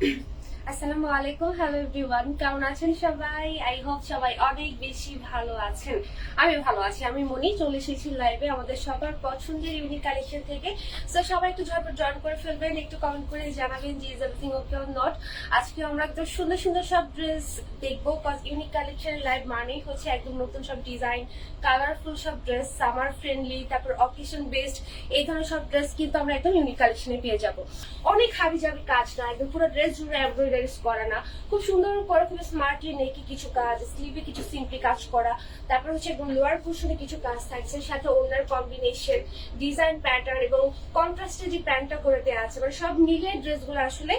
Thank you. আসসালামু আলাইকুম hello everyone কেমন আছেন সবাই? আই হোপ সবাই অনেক বেশি ভালো আছেন। আমি ভালো আছি, আমি মনি, চলে এসেছি লাইভে আমাদের সবার পছন্দের ইউনিক কালেকশন থেকে। সো সবাই একটু ঝটপট জয়েন করে ফেলবেন, একটু কমেন্ট করে জানাবেন যে is everything okay or not আজকে আমরা একদম সুন্দর সুন্দর সব ড্রেস দেখব কজ ইউনিক কালেকশন লাইভ মানেই হচ্ছে একদম নতুন সব ডিজাইন কালারফুল সব ড্রেস সামার ফ্রেন্ডলি তারপর অকেশন বেসড এই ধরনের সব ড্রেস কিন্তু আমরা একদম ইউনিক কালেকশনে পেয়ে যাব। অনেক হাবি যাবি কাজ না, একদম পুরো ড্রেস জুড়ে এমব্রয়ডারিজ করা না। খুব সুন্দর করে খুব স্মার্টলি নেকি কিছু কাজ স্লিভে কিছু সিম্পলি কাজ করা। তারপর হচ্ছে একদম লোয়ার পোর্শনে কিছু কাজ থাকছে, সাথে ওনার কম্বিনেশন ডিজাইন প্যাটার্ন এবং কন্ট্রাস্টে যে প্যান্টটা করে দেওয়া আছে মানে সব মিলে ড্রেসগুলো আসলে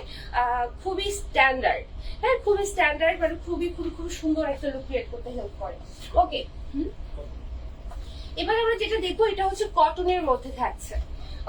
খুবই স্ট্যান্ডার্ড হ্যাঁ খুবই স্ট্যান্ডার্ড মানে খুবই খুবই খুব সুন্দর একটা লুক ক্রিয়েট করতে হেল্প করে। ওকে এবার আমরা যেটা দেখব, এটা হচ্ছে কটনের মধ্যে থাকছে।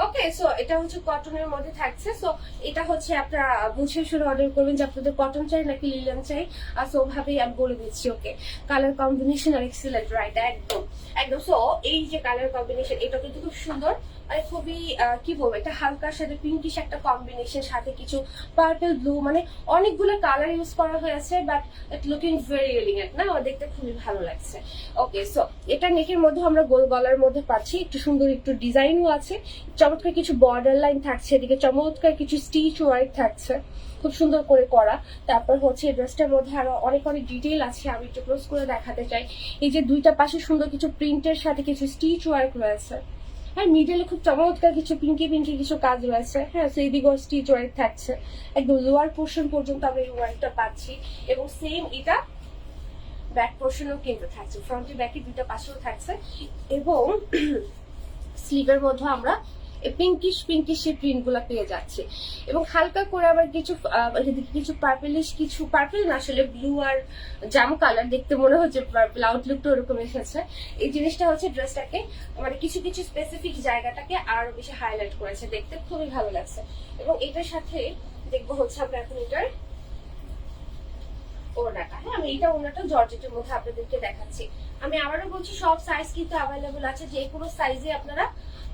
ওকে সো এটা হচ্ছে কটনের মধ্যে থাকছে। সো এটা হচ্ছে আপনারা বুঝে শুনে অর্ডার করবেন যে আপনাদের কটন চাই নাকি লিলেন চাই। আর সো ভাবেই আমি বলে দিচ্ছি ওকে কালার কম্বিনেশন আর এক্সিলেন্ট রাইট একদম। একদম সো এই যে কালার কম্বিনেশন এটা কিন্তু খুব সুন্দর। মানে খুবই কি বলব এটা হালকার সাথে পিঙ্কিশ একটা কম্বিনেশন সাথে কিছু পার্পল ব্লু মানে অনেকগুলো কালার ইউজ করা হয়েছে but it looking very elegant না? দেখতে খুবই ভালো লাগছে। ওকে সো এটা নেকের মধ্যে আমরা গোল গলার মধ্যে পাচ্ছি। একটু সুন্দর একটু ডিজাইনও আছে। চমৎকার কিছু বর্ডার লাইন থাকছে, এদিকে চমৎকার কিছু স্টিচ ওয়ার্ক থাকছে। খুব সুন্দর করে করা। তারপর হচ্ছে এই ড্রেসটার মধ্যে আরও অনেক অনেক ডিটেল আছে, আমি একটু ক্লোজ করে দেখাতে চাই। এই যে দুইটা পাশে সুন্দর কিছু প্রিন্টের সাথে কিছু স্টিচ ওয়ার্ক রয়েছে। হ্যাঁ মিডলে খুব চমৎকার কিছু পিঙ্কি পিঙ্কি কিছু কাজ রয়েছে। হ্যাঁ সেই দিকেও স্টিচ ওয়ার্ক থাকছে। একদম লোয়ার পোর্শন পর্যন্ত আমরা এই ওয়ার্কটা পাচ্ছি এবং সেম এটা ব্যাক পোর্শনও কিন্তু থাকছে। ফ্রন্টে ব্যাকে দুইটা পাশেও থাকছে এবং স্লিভের মধ্যে আমরা পিঙ্কিশ পিঙ্কিশ এই প্রিন্টগুলা পেয়ে যাচ্ছে। এবং হালকা করে আবার কিছু কিছু পার্পেলিশ কিছু পার্পেল না, আসলে ব্লু আর জাম কালার দেখতে মনে হচ্ছে পার্পেল আউটলুকটা ওরকম এসেছে এই জিনিসটা হচ্ছে ড্রেসটাকে মানে কিছু কিছু স্পেসিফিক জায়গাটাকে আরও বেশি হাইলাইট করেছে। দেখতে খুবই ভালো লাগছে। এবং এটার সাথে দেখব হচ্ছে আমরা এখন এটার ওড়নাটা। হ্যাঁ আমি এইটা ওড়নাটা জর্জেটের মধ্যে আপনাদেরকে দেখাচ্ছি। আমি আবারও বলছি সব সাইজ কিন্তু অ্যাভেলেবল আছে। যে কোনো সাইজে আপনারা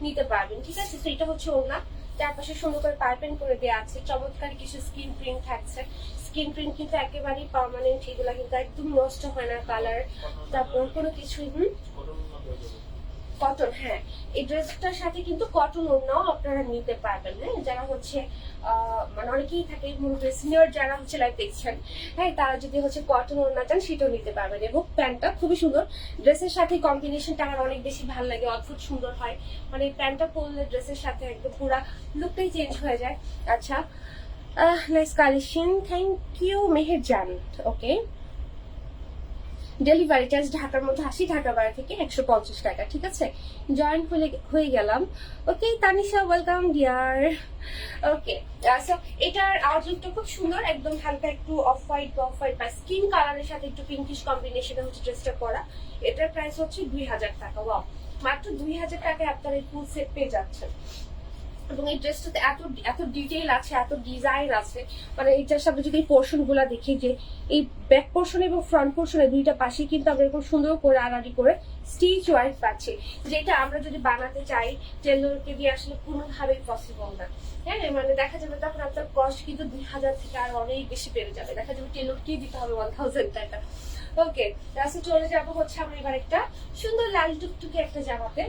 নিতে পারবেন, ঠিক আছে? তো এটা হচ্ছে ওনা চারপাশে সুন্দর করে পাইপেন করে দেওয়া আছে। চমৎকার কিছু স্কিন প্রিন্ট থাকছে। স্কিন প্রিন্ট কিন্তু একেবারেই পার্মানেন্ট এগুলা কিন্তু একদম নষ্ট হয় না কালার তারপর কোনো কিছুই, হুম? কটন হ্যাঁ। এই ড্রেসটার সাথে কিন্তু কটন ওড়নাও আপনারা নিতে পারবেন হ্যাঁ। যারা হচ্ছে মানে অনেকেই থাকে সিনিয়র যারা হচ্ছে লাইফ দেখছেন হ্যাঁ তারা যদি হচ্ছে কটন ওড়না চান, সেটাও নিতে পারবেন। এবং প্যান্টটা খুবই সুন্দর। ড্রেসের সাথে কম্বিনেশনটা আমার অনেক বেশি ভালো লাগে, অদ্ভুত সুন্দর হয়। মানে প্যান্টটা পরলে ড্রেসের সাথে একদম পুরা লুকটাই চেঞ্জ হয়ে যায়। আচ্ছা nice collection thank you Meher Jaan okay delivery charge ঢাকার মধ্যে আসি ঢাকা বাড়ি থেকে একশো পঞ্চাশ টাকা, ঠিক আছে? জয়েন হয়ে হয়ে গেলাম। Okay Tanisha welcome dear okay এটার আউটলুকটা খুব সুন্দর, একদম হালকা একটু অফ হোয়াইট বা অফ হোয়াইট বা স্কিন কালারের সাথে একটু পিঙ্কিশ কম্বিনেশনে হচ্ছে ড্রেসটা করা এটার প্রাইস হচ্ছে দুই হাজার টাকা ওয়াও মাত্র দুই হাজার টাকায় আপনার এই ফুল সেট পেয়ে যাচ্ছেন। এবং এই ড্রেসটাতে এত এত ডিটেইল আছে, এত ডিজাইন আছে মানে এইটার সাথে যদি এই পোর্শনগুলা দেখি যে এই ব্যাক পোর্শন এবং ফ্রন্ট পোর্শনে দুইটা পাশে কিন্তু আমরা এরকম সুন্দর করে আড়াআড়ি করে স্টিচ ওয়াইজ পাচ্ছি। যেটা আমরা যদি বানাতে চাই টেলরকে দিয়ে আসলে কোনোভাবেই পসিবল না। হ্যাঁ মানে দেখা যাবে তখন আপনার কস্ট কিন্তু দুই হাজার থেকে আর অনেক বেশি বেড়ে যাবে। দেখা যাবে টেলরকেই দিতে হবে ওয়ান থাউজেন্ড টাকা। ওকে রাস্তা চলে যাব হচ্ছে আমরা এবার একটা সুন্দর লাল টুকটুকে একটা জামাতে।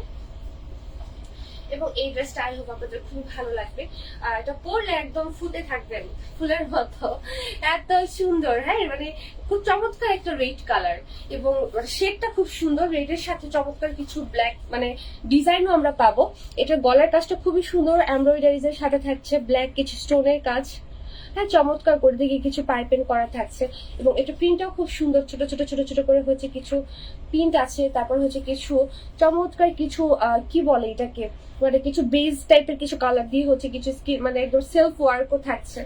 এবং এই ড্রেসটা আই হোপ আপনাদের খুব ভালো লাগবে। আর এটা পরলে একদম ফুটে থাকবেন, ফুলের মতো। এত সুন্দর হ্যাঁ? মানে খুব চমৎকার একটা রেড কালার এবং শেডটা খুব সুন্দর রেডের সাথে চমৎকার কিছু ব্ল্যাক মানে ডিজাইনও আমরা পাবো। এটা গলার কাজটা খুবই সুন্দর এমব্রয়ডারিজের সাথে থাকছে ব্ল্যাক কিছু স্টোনের কাজ। হ্যাঁ চমৎকার করে দিকে কিছু পাইপেন করা থাকছে। এবং এটা প্রিন্টটাও খুব সুন্দর, ছোট ছোট ছোট ছোট করে হচ্ছে কিছু প্রিন্ট আছে, তারপর হচ্ছে কিছু চমৎকার কিছু কি বলে এটাকে? মানে কিছু বেজ টাইপের কিছু কালার দিয়ে হচ্ছে কিছু স্কিন মানে একদম সেলফ ওয়ার্কও থাকছে।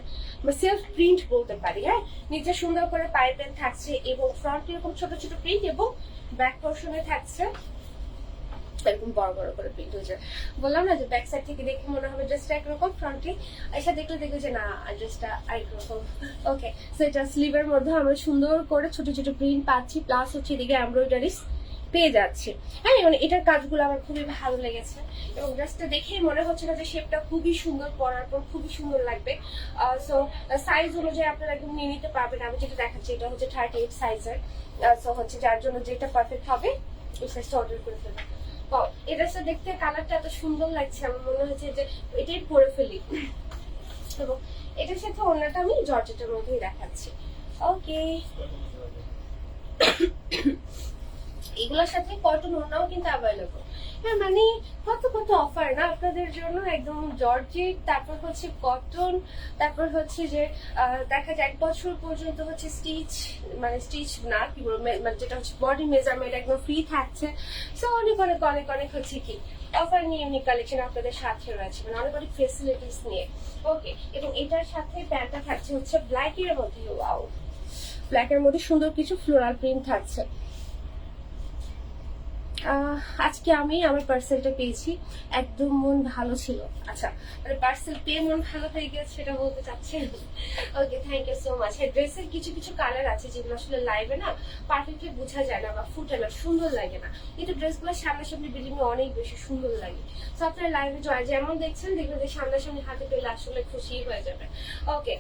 বা সেলফ প্রিন্ট বলতে পারি হ্যাঁ? নিচে সুন্দর করে পাইপেন থাকছে এবং ফ্রন্ট এরকম ছোট ছোট প্রিন্ট এবং ব্যাক পোর্শনে থাকছে। এরকম বড় বড় করে প্রিন্ট হয়েছে। বললাম না যে ব্যাক সাইড থেকে দেখে মনে হবে ড্রেসটা একরকম ফ্রন্টে এসে দেখলে দেখবে যে না ড্রেসটা আরেকরকম। ওকে সো এটা স্লিভের মধ্যে আমরা সুন্দর করে ছোট ছোট প্রিন্ট পাচ্ছি প্লাস হচ্ছে এদিকে এমব্রয়ডারিস পেয়ে যাচ্ছি। হ্যাঁ মানে এটার কাজগুলো আমার খুবই ভালো লেগেছে। এবং ড্রেসটা দেখেই মনে হচ্ছে না যে শেপটা খুবই সুন্দর পরার পর খুবই সুন্দর লাগবে। সো সাইজ অনুযায়ী আপনারা একদম নিয়ে নিতে পারবেন। আমি যেটা দেখাচ্ছি, এটা হচ্ছে থার্টি এইট সাইজের সো হচ্ছে যার জন্য যেটা পারফেক্ট হবে ওই সাইজটা অর্ডার করে ফেলবেন। এই দেখতে কালারটা এত সুন্দর লাগছে, আমার মনে হচ্ছে যে এটাই পরে ফেলি। এবং এটার সাথে অন্যটা আমি জর্জেটের মধ্যেই দেখাচ্ছি। ওকে। এগুলোর সাথে কটন ওড়নাও কিন্তু অ্যাভেলেবল হ্যাঁ মানে কত কত অফার না আপনাদের জন্য? একদম জর্জেট, তারপর হচ্ছে কটন তারপর হচ্ছে যে দেখা যায় এক বছর পর্যন্ত হচ্ছে স্টিচ মানে স্টিচ না, কি বলব মানে যেটা হচ্ছে বডি মেজারমেন্ট একদম ফ্রি থাকছে। সো অনেক অনেক অনেক অনেক হচ্ছে কি অফার নিয়ে এমনি কালেকশন আপনাদের সাথে রয়েছে মানে অনেক অনেক ফেসিলিটিস নিয়ে। ওকে এবং এটার সাথে প্যান্টটা থাকছে হচ্ছে ব্ল্যাক এর মধ্যে ওয়াও ব্ল্যাক এর মধ্যে সুন্দর কিছু ফ্লোরাল প্রিন্ট থাকছে। আজকে আমি আমার পার্সেলটা পেয়েছি। একদম মন ভালো ছিল। আচ্ছা মানে পার্সেল পেয়ে মন ভালো হয়ে গেছে সেটা বলতে চাচ্ছেন okay thank you so much ড্রেসের কিছু কিছু কালার আছে যেগুলো আসলে লাইভে না পারফেক্টলি বোঝা যায় না বা ফুটে না, সুন্দর লাগে না। কিন্তু ড্রেসগুলো সামনাসামনি বিল্ডিং অনেক বেশি সুন্দর লাগে। তো আপনারা লাইভে জয় যেমন দেখছেন, দেখবেন যে সামনাসামনি হাতে পেলে আসলে খুশি হয়ে যাবে। ওকে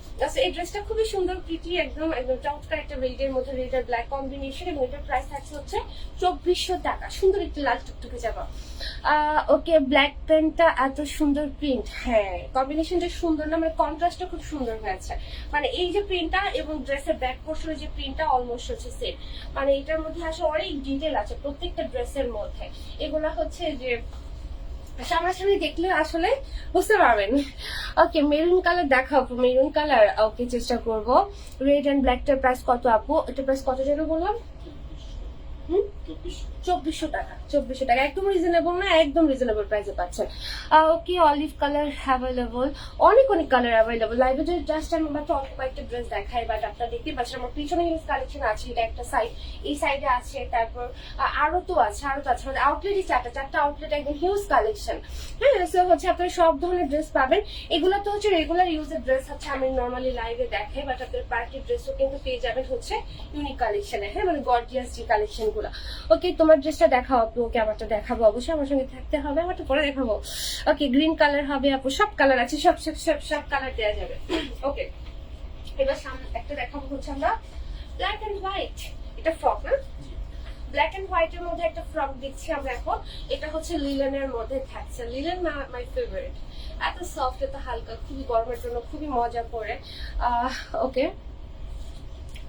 এই ড্রেসটা খুবই সুন্দর প্রিটি একদম একদম চমৎকার একটা রেডের মধ্যে রেড আর ব্ল্যাক কম্বিনেশন এবং এটার প্রাইস থাকছে হচ্ছে চব্বিশশো টাকা। সুন্দর একটি লাল টুকটুকে যাবা ওকে ব্ল্যাক প্যান্টটা এত সুন্দর প্রিন্ট হ্যাঁ কম্বিনেশনটা সুন্দর না মানে কন্ট্রাস্টটা খুব সুন্দর হয়েছে। মানে এই যে প্রিন্টটা এবং ড্রেসের ব্যাক পোর্শনের যে প্রিন্টটা অলমোস্ট হচ্ছে সেম মানে এটার মধ্যে আসলে অনেক ডিটেল আছে প্রত্যেকটা ড্রেসের মধ্যে। এগুলা হচ্ছে যে সামনাসামনি দেখলে আসলে বুঝতে পারবেন। ওকে মেরুন কালার দেখাবো মেরুন কালার ওকে চেষ্টা করব। রেড অ্যান্ড ব্ল্যাকটার প্রাইস কত আপু? এটা প্রাইস কত যেন বললাম? হুম? চব্বিশশো টাকা চব্বিশশো টাকা। একদম রিজনেবল না একদম রিজনেবল প্রাইসে পাচ্ছেন। ওকে অলিভ কালার অ্যাভেলেবল অনেক অনেক কালার অ্যাভেলেবল লাইভে জাস্ট আমি মাত্র অল্প কয়েকটা ড্রেস দেখাই বাট আপনারা দেখতেই পাচ্ছেন। আমার পিছনে হিউজ কালেকশন আছে এটা একটা সাইড এই সাইডে আছে তারপর আহ, আরও তো আছে আরও তো আছে। মানে আউটলেটই চারটা চারটা আউটলেট একদম হিউজ কালেকশন হ্যাঁ সো হচ্ছে আপনারা সব ধরনের ড্রেস পাবেন। এগুলো তো হচ্ছে রেগুলার ইউজের ড্রেস হচ্ছে আমি নর্মালি লাইভে দেখাই বাট আপনার পার্টি ড্রেসও কিন্তু পেয়ে যাবেন হচ্ছে ইউনিক কালেকশনে হ্যাঁ মানে গর্জিয়াস যে কালেকশনগুলো। ওকে তোমার ড্রেসটা দেখাও আপু, ওকে আমারটা দেখাবো, অবশ্যই আমার সঙ্গে থাকতে হবে, আমারটা পরে দেখাবো। ওকে গ্রিন কালার হবে আপু, সব কালার আছে, সব সব সব সব কালার দেওয়া যাবে। ওকে এবার সামনে একটা দেখাবো হচ্ছে আমরা ব্ল্যাক এন্ড হোয়াইট এটা ফ্রক না? ব্ল্যাক এন্ড হোয়াইট এর মধ্যে একটা ফ্রক দেখছি আমরা এখন। এটা হচ্ছে লিলেনের মধ্যে থাকছে। লিলেন মাই ফেভারিট এত সফট এত হালকা, খুবই গরমের জন্য খুবই মজা করে। ওকে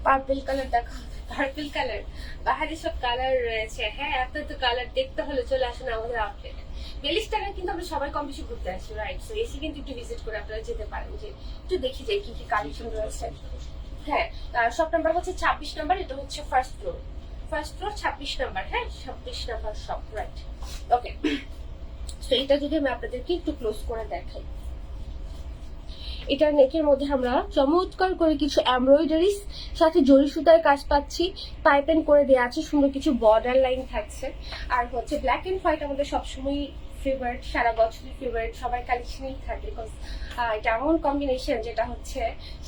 পার্পল কালার দেখা পার্পল কালার বাহারি সব কালার রয়েছে। হ্যাঁ এত এত কালার দেখতে হলে চলে আসুন আমাদের আউটলেটে বিয়াল্লিশ টাকা কিন্তু আমরা সবাই কম বেশি ঘুরতে আসি রাইট সো এসে কিন্তু একটু ভিজিট করে আপনারা যেতে পারেন যে, একটু দেখি যে কি কি কালেকশন রয়েছে। হ্যাঁ সব নাম্বার হচ্ছে ছাব্বিশ নাম্বার এটা হচ্ছে ফার্স্ট ফ্লোর ফার্স্ট ফ্লোর ছাব্বিশ নাম্বার হ্যাঁ? ছাব্বিশ নাম্বার শপ রাইট ওকে তো এটা যদি আমি আপনাদেরকে একটু ক্লোজ করে দেখাই। এটার নেকের মধ্যে আমরা চমৎকার করে কিছু এমব্রয়ডারিস সাথে জরি সুতার কাজ পাচ্ছি। পাইপেন করে দেওয়া আছে, সুন্দর কিছু বর্ডার লাইন থাকছে। আর হচ্ছে ব্ল্যাক এন্ড হোয়াইট আমাদের সবসময় ফেভারিট সারা বছরই ফেভারিট সবাই কালেকশনেই থাকে বিকজ এটা এমন কম্বিনেশন যেটা হচ্ছে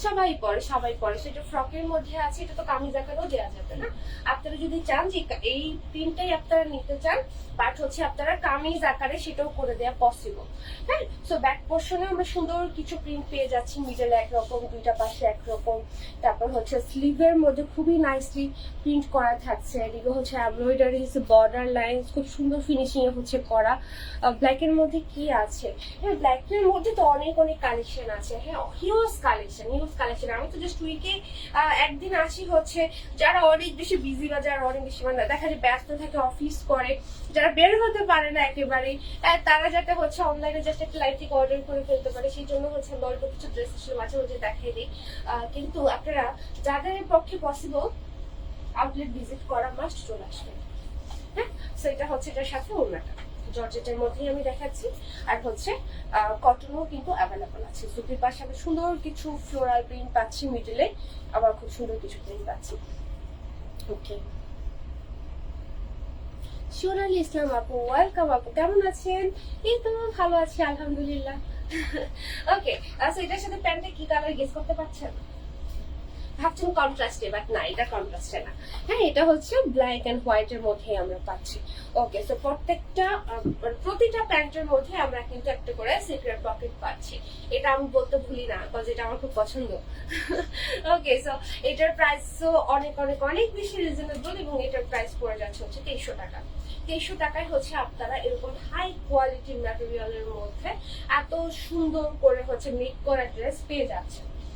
সবাই পরে সবাই পরে। সেটা ফ্রকের মধ্যে আছে, এটা তো কামিজ আকারেও দেওয়া যাবে না। আপনারা যদি চান যে এই প্রিন্টটাই আপনারা নিতে চান বাট হচ্ছে আপনারা কামিজ আকারে সেটাও করে দেওয়া পসিবল হ্যাঁ? সো ব্যাক পোর্শনে আমরা সুন্দর কিছু প্রিন্ট পেয়ে যাচ্ছি মিডলে একরকম দুইটা পাশে একরকম তারপর হচ্ছে স্লিভের মধ্যে খুবই নাইসলি প্রিন্ট করা থাকছে। এদিকে হচ্ছে এমব্রয়ডারিজ বর্ডার লাইন খুব সুন্দর ফিনিশিং এ হচ্ছে করা। ব্ল্যাক এর মধ্যে কি আছে? হ্যাঁ ব্ল্যাক এর মধ্যে তো অনেক অনেক কালেকশন আছে। হ্যাঁ হিউজ কালেকশন হিউজ কালেকশন আমি তো জাস্ট উইকে একদিন আসি হচ্ছে, যারা অনেক বেশি বিজি বা যারা অনেক বেশি মানে দেখা যায় ব্যস্ত থাকে অফিস করে, যারা বের হতে পারে না একেবারে তারা যাতে হচ্ছে অনলাইনে জাস্ট একটা লাইভ থেকে অর্ডার করে ফেলতে পারে। সেই জন্য হচ্ছে আমি অল্প কিছু ড্রেস আসলে মাঝে মাঝে দেখিয়ে দিই। কিন্তু আপনারা, যাদের পক্ষে পসিবল আউটলেট ভিজিট করা মাস্ট চলে আসবেন হ্যাঁ সো এটা হচ্ছে এটার সাথে অন্যটা জর্জেটের মধ্যেই আমি দেখাচ্ছি। আর হচ্ছে কটনও কিন্তু অ্যাভেলেবল আছে। সুতির পাশে আমি সুন্দর কিছু ফ্লোরাল প্রিন্ট পাচ্ছি মিডলে আবার খুব সুন্দর কিছু প্রিন্ট পাচ্ছি। ওকে শিওরালি ইসলাম আপু ওয়েলকাম আপু। কেমন আছেন? এই তো ভালো আছি, আলহামদুলিল্লাহ। ওকে আচ্ছা এটার সাথে প্যান্টে কি কালার গেস করতে পারছেন? ভাবছেন কন্ট্রাস্টে বাট না এটা কন্ট্রাস্টে না। হ্যাঁ এটা হচ্ছে ব্ল্যাক অ্যান্ড হোয়াইট এর মধ্যে আমরা পাচ্ছি। ওকে সো প্রত্যেকটা আহ, প্রতিটা প্যান্টের মধ্যে আমরা কিন্তু একটা করে সিক্রেট পকেট পাচ্ছি। এটা আমি বলতে ভুলি না বিকজ এটা আমার খুব পছন্দ। ওকে সো এটার প্রাইস তো অনেক অনেক অনেক বেশি রিজনেবল এবং এটার প্রাইস পড়ে যাচ্ছে হচ্ছে তেইশশো টাকা। তেইশশো টাকায় হচ্ছে আপনারা এরকম হাই কোয়ালিটি ম্যাটেরিয়ালের মধ্যে এত সুন্দর করে হচ্ছে মেক করা ড্রেস পেয়ে যাচ্ছেন।